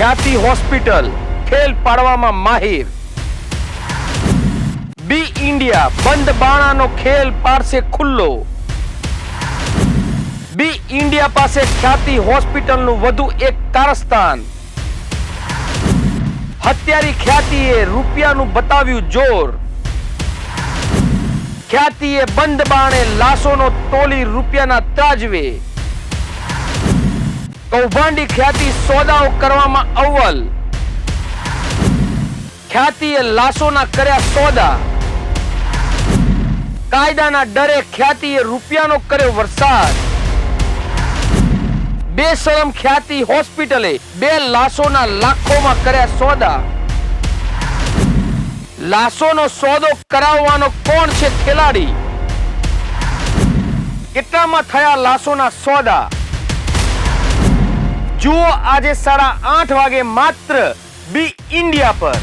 ખ્યાતિ હોસ્પિટલ, ખેલ પાડવામાં માહિર. બી ઇન્ડિયા, બંધ બાણાનો ખેલ પાડશે ખુલ્લો. બી ઇન્ડિયા પાસે ખ્યાતિ હોસ્પિટલનું વધુ એક કારસ્તાન. હત્યારી ખ્યાતિએ રૂપિયાનું બતાવ્યું જોર. ખ્યાતિએ બંધ બાણે લાશોનો તોલી રૂપિયાના ત્રાજવે. કૌભાંડી ખ્યાતિ સોદાઓ કરવામાં અવ્વલ. ખ્યાતિએ લાશોના કર્યા સોદા. કાયદાના ડરે ખ્યાતિએ રૂપિયાનો કર્યો વરસાદ. બેશરમ ખ્યાતિ હોસ્પિટલે બે લાશોના લાખોમાં કર્યા સોદા. લાશોનો સોદો કરાવવાનો કોણ છે ખેલાડી? કેટલામાં થયા લાશોના સોદા? જુઓ આજે સાડા આઠ વાગે માત્ર બી ઇન્ડિયા પર.